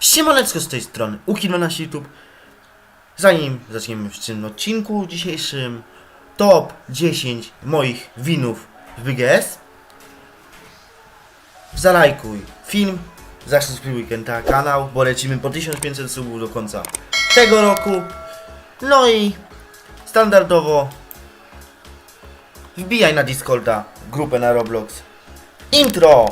Siemaneczko z tej strony, Uki12 YouTube. Zanim zaczniemy w tym odcinku dzisiejszym, top 10 moich winów w BGS. Zalajkuj film, zasubskrybuj ten kanał, bo lecimy po 1500 subów do końca tego roku. No i standardowo wbijaj na Discorda, grupę na Roblox. Intro!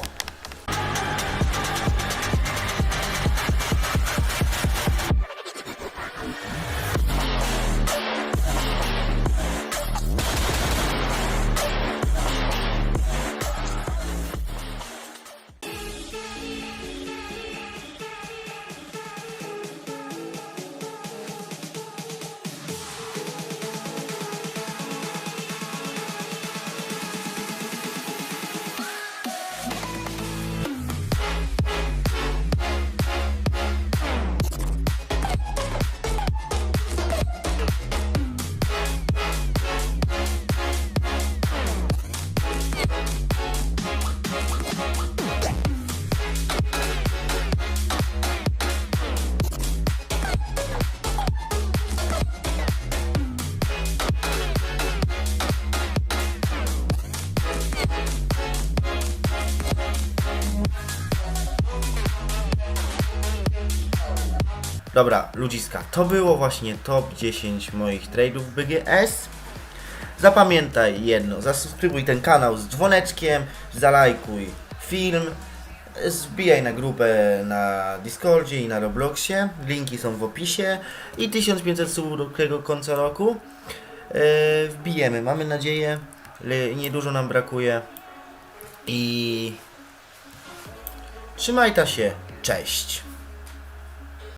Dobra, ludziska, to było właśnie top 10 moich tradeów BGS. Zapamiętaj jedno, zasubskrybuj ten kanał z dzwoneczkiem, zalajkuj film, zbijaj na grupę na Discordzie i na Robloxie, linki są w opisie i 1500 subów do tego końca roku. Yy, wbijemy, mamy nadzieję, niedużo nam brakuje i trzymaj ta się, cześć!